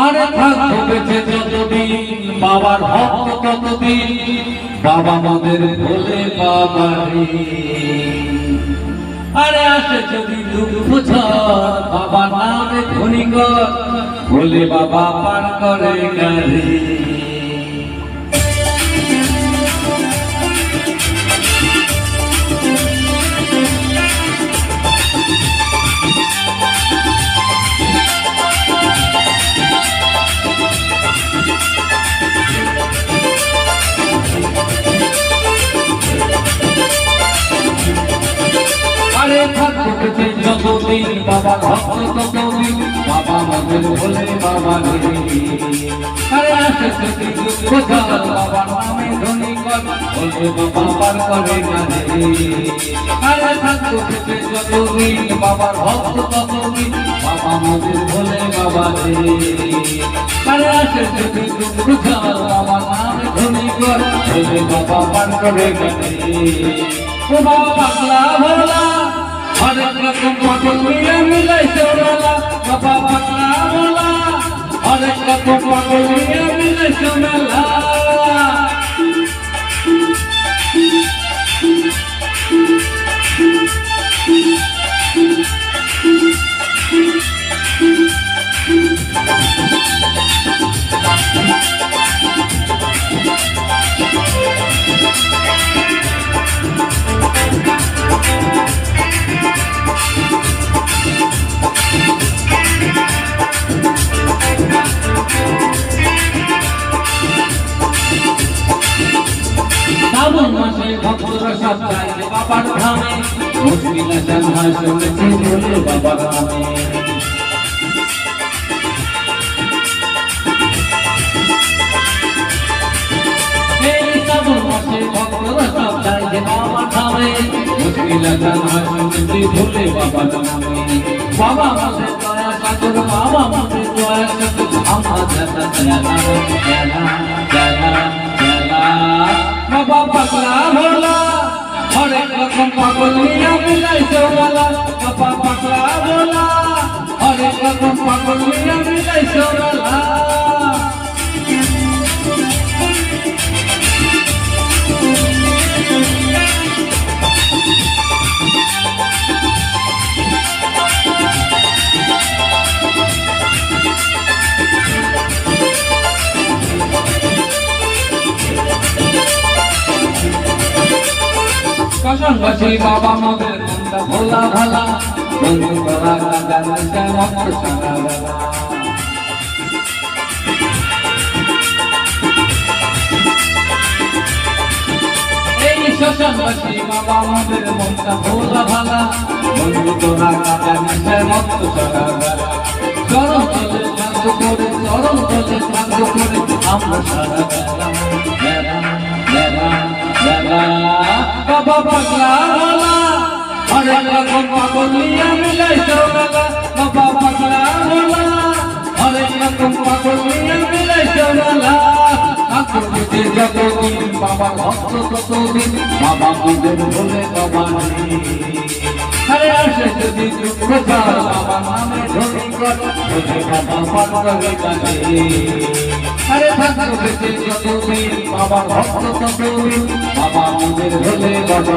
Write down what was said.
আরে থাকব বেঁচে যতদিন, বাবার ভক্ত ততদিন, বাবা মোদের ভোলে বাবা রে আরে আসে যদি দুঃখ বাবা নামে ধনী কর, ভোলে বাবা পার করে গাড়ি। বেঁচে যতদিন বাবা ভক্ত ততদিন বাবা মদের বলে বাবা রে আরে আসে যদি দুঃখ ঝড় বাবা নামে ধনী কর, বলবে বাবা পার করে গানে আরে বেঁচে যতদিন বাবার ভক্ত ততদিন বাবা মদের বলে বাবা রে আরে আসে বাবা ধনী কর বাবা, পাগলা, ভোলা হরেক রকম পাগল মিলে মিলাই চোরালা বাবা মিলে মিলাই চোরালা শ্রাবণ হয় শুনেছি নামে বাবা দয়া সাগর বাবা দয়া দয়া দয়া দয়া দয়া বাবা ভোলা হরেক রকম পাগল মিয়া মিলাই চোরালা বাবা পাগলা ভোলা হরেক রকম পাগল মিয়া মিলাই চোরালা কসঙ্গছি বাবা মদের মন্দা ভোলা ভালা বন্ধু করা কাজা নশা মত সারা বেলা এই বাবা মদের মন্দা ভোলা ভালা বন্ধু করা কাজা নশা মত সারা চরম তলে থাকব করে চরম তলে থাকব করে আমরা সারা মিলাই চৌরালা বাবা পাগলা ভোলা হরেক রকম পাগল নিয়ে মিলাই চৌরালা। ঠাকুর পেতে যতদিন বাবা ভক্ত ততদিন, বাবা মন্দির বলে বাবা আরে আসে যদি দুঃখ বাবা নামে ধনী কর বাবা পার করে কাজে ঠাকুর যতদিন, বাবা ভক্ত ততদিন, বাবা মন্দির বলে বাবা